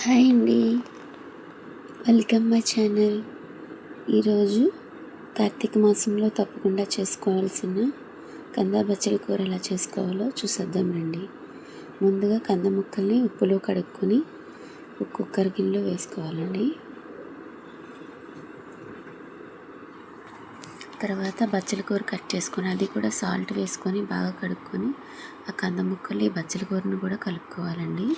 Hi అండి. Welcome my channel. ఈరోజు కార్తీక మాసంలో తప్పకుండా చేసుకోవాల్సిన కంద బచ్చలి కూర ఎలా చేసుకోవాలో చూసేద్దాం రండి. ముందుగా కంద ముక్కల్ని ఉప్పులో కడుక్కొని కుక్కర్ గిన్నెలో వేసుకోవాలండి. తర్వాత బచ్చల కూర కట్ చేసుకొని అది కూడా సాల్ట్ వేసుకొని బాగా కడుక్కొని ఆ కంద ముక్కలు ఈ బచ్చల కూరను కూడా కలుపుకోవాలండి.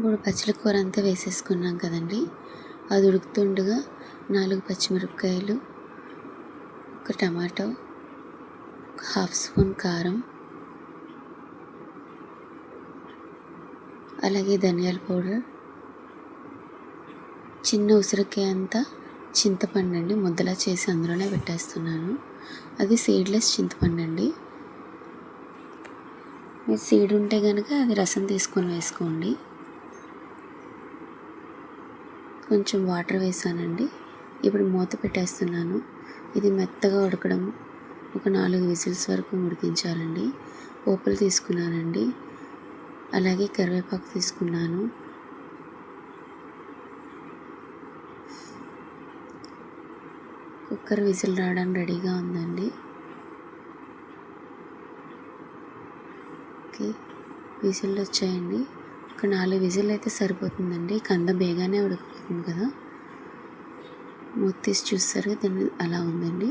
మూడు పచ్చడి కూర అంతా వేసేసుకున్నాం కదండి. అది ఉడుకుతుండగా నాలుగు పచ్చిమిరపకాయలు ఒక టమాటో హాఫ్ స్పూన్ కారం అలాగే ధనియాల పౌడర్ చిన్న ఉసిరికాయ అంతా చింతపండు అండి. ముద్దలా చేసి అందులోనే పెట్టేస్తున్నాను. అది సీడ్లెస్ చింతపండు అండి. మీరు సీడ్ ఉంటే కనుక అది రసం తీసుకొని వేసుకోండి. కొంచెం వాటర్ వేసానండి. ఇప్పుడు మూత పెట్టేస్తున్నాను. ఇది మెత్తగా ఉడకడం ఒక నాలుగు విజిల్స్ వరకు ఉడికించాలండి. పోపులు తీసుకున్నానండి. అలాగే కరివేపాకు తీసుకున్నాను. కుక్కర్ విజిల్ రావడానికి రెడీగా ఉందండి. ఓకే. విజిల్ వచ్చాయండి. ఒక నాలుగు విజిల్ అయితే సరిపోతుందండి. కంద బేగానే ఉడికిపోతుంది కదా. మూతీసి చూస్తారు దాన్ని అలా ఉందండి.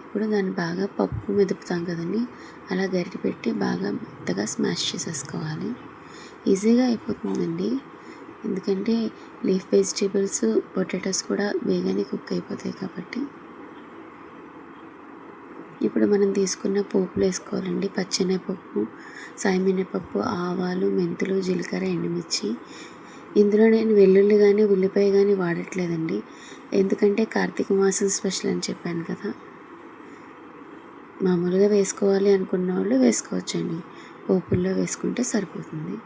ఇప్పుడు దాన్ని బాగా పప్పు మెదుపుతాం కదండి. అలా గరిటె పెట్టి బాగా మెత్తగా స్మాష్ చేసేసుకోవాలి. ఈజీగా అయిపోతుందండి. ఎందుకంటే లీఫ్ వెజిటేబుల్స్ పొటాటోస్ కూడా వేగానే కుక్ అయిపోతాయి కాబట్టి. ఇప్పుడు మనం తీసుకున్న పోపులు వేసుకోవాలండి. పచ్చెనగపప్పు సాయమినపప్పు ఆవాలు మెంతులు జీలకర్ర ఎండుమిర్చి. ఇందులో నేను వెల్లుల్లి కానీ ఉల్లిపాయ కానీ వాడట్లేదండి. ఎందుకంటే కార్తీక మాసం స్పెషల్ అని చెప్పాను కదా. మామూలుగా వేసుకోవాలి అనుకున్న వాళ్ళు వేసుకోవచ్చండి. పోపుల్లో వేసుకుంటే సరిపోతుంది.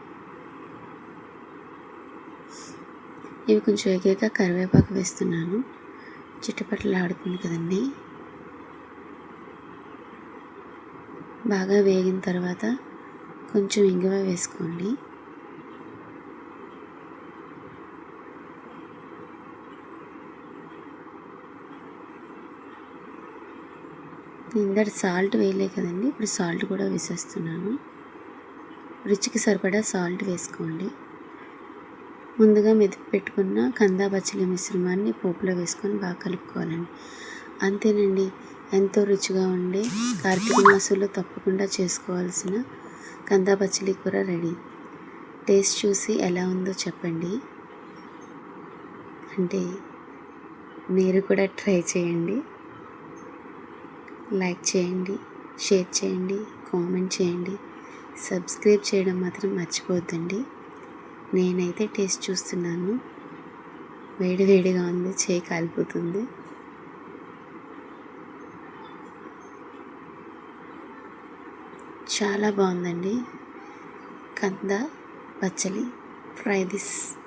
ఇవి కొంచెం ఎగాక కరివేపాకు వేస్తున్నాను. చిట్టపట్టలు ఆడుతుంది కదండి. బాగా వేగిన తర్వాత కొంచెం ఇంగువ వేసుకోండి. ఇందట సాల్ట్ వేయలే కదండి ఇప్పుడు సాల్ట్ కూడా వేసేస్తున్నాను. రుచికి సరిపడా సాల్ట్ వేసుకోండి. ముందుగా మెదిపి పెట్టుకున్న కందా బచ్చలి మిశ్రమాన్ని పోపులో వేసుకొని బాగా కలుపుకోవాలండి. అంతేనండి. ఎంతో రుచిగా ఉండే కార్తీక మాసంలో తప్పకుండా చేసుకోవాల్సిన కందా పచ్చడి కూర రెడీ. టేస్ట్ చూసి ఎలా ఉందో చెప్పండి. అంటే మీరు కూడా ట్రై చేయండి. లైక్ చేయండి షేర్ చేయండి కామెంట్ చేయండి. సబ్స్క్రైబ్ చేయడం మాత్రం మర్చిపోద్దండి. నేనైతే టేస్ట్ చూస్తున్నాను. వేడి వేడిగా ఉంది చేయి కాలిపోతుంది. చాలా బాగుందండి. కంద పచ్చలి ఫ్రై దిస్.